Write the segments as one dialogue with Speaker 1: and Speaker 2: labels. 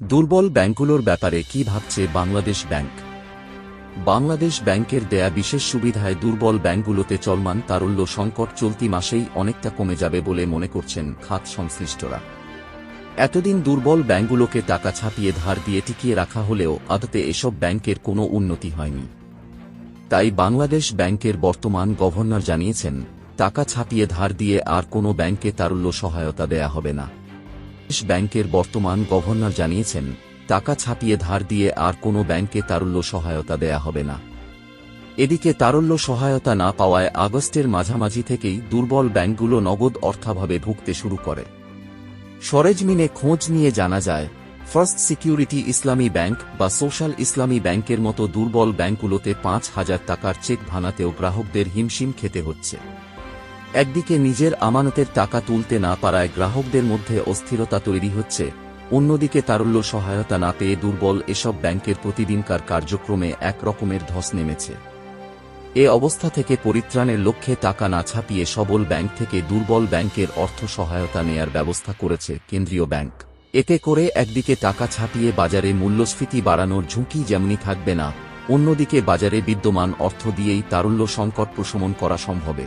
Speaker 1: দুর্বল ব্যাংকগুলোর ব্যাপারে কি ভাবছে বাংলাদেশ ব্যাংক? বাংলাদেশ ব্যাংকের দেয়া বিশেষ সুবিধায় দুর্বল ব্যাংকগুলোতে চলমান তারল্য সংকট চলতি মাসেই অনেকটা কমে যাবে বলে মনে করছেন খাত সংশ্লিষ্টরা। এতদিন দুর্বল ব্যাংকগুলোকে টাকা ছাপিয়ে ধার দিয়ে টিকিয়ে রাখা হলেও আদতে এসব ব্যাংকের কোনো উন্নতি হয়নি। তাই বাংলাদেশ ব্যাংকের বর্তমান গভর্নর জানিয়েছেন, টাকা ছাপিয়ে ধার দিয়ে আর কোনো ব্যাংকে তারল্য সহায়তা দেয়া হবে না। ব্যাংকের বর্তমান গভর্নর জানিয়েছেন, টাকা ছাপিয়ে ধার দিয়ে আর কোনো ব্যাংকে তারল্য সহায়তা দেয়া হবে না। এদিকে তারল্য সহায়তা না পাওয়ায় আগস্টের মাঝামাঝি থেকেই দুর্বল ব্যাংকগুলো নগদ অর্থাভাবে ভুগতে শুরু করে। সরেজমিনে খোঁজ নিয়ে জানা যায়, ফার্স্ট সিকিউরিটি ইসলামী ব্যাংক বা সোশ্যাল ইসলামী ব্যাংকের মতো দুর্বল ব্যাংকগুলোতে পাঁচ হাজার টাকার চেক ভানাতেও গ্রাহকদের হিমশিম খেতে হচ্ছে। একদিকে নিজের আমানতের টাকা তুলতে না পারায় গ্রাহকদের মধ্যে অস্থিরতা তৈরি হচ্ছে, অন্যদিকে তারল্য সহায়তা না পেয়ে দুর্বল এসব ব্যাংকের প্রতিদিনকার কার্যক্রমে এক রকমের ধস নেমেছে। এ অবস্থা থেকে পরিত্রাণের লক্ষ্যে টাকা না ছাপিয়ে সবল ব্যাংক থেকে দুর্বল ব্যাংকের অর্থ সহায়তা নেয়ার ব্যবস্থা করেছে কেন্দ্রীয় ব্যাংক। এতে করে একদিকে টাকা ছাপিয়ে বাজারে মূল্যস্ফীতি বাড়ানোর ঝুঁকি যেমনি থাকবে না, অন্যদিকে বাজারে বিদ্যমান অর্থ দিয়েই তারল্য সংকট প্রশমন করা সম্ভবে।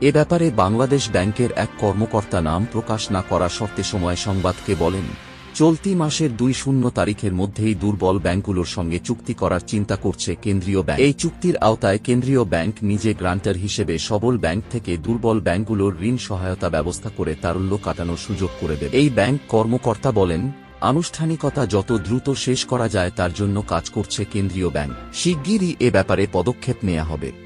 Speaker 1: এ ব্যাপারে বাংলাদেশ ব্যাংকের এক কর্মকর্তা নাম প্রকাশ না করা শর্তে সময় সংবাদকে বলেন, চলতি মাসের দুই শূন্য তারিখের মধ্যেই দুর্বল ব্যাংকগুলোর সঙ্গে চুক্তি করার চিন্তা করছে কেন্দ্রীয় ব্যাংক। এই চুক্তির আওতায় কেন্দ্রীয় ব্যাংক নিজে গ্রান্টার হিসেবে সবল ব্যাংক থেকে দুর্বল ব্যাংকগুলোর ঋণ সহায়তা ব্যবস্থা করে তারল্য কাটানোর সুযোগ করে দেবে। এই ব্যাংক কর্মকর্তা বলেন, আনুষ্ঠানিকতা যত দ্রুত শেষ করা যায় তার জন্য কাজ করছে কেন্দ্রীয় ব্যাংক। শিগগিরই এ ব্যাপারে পদক্ষেপ নেওয়া হবে।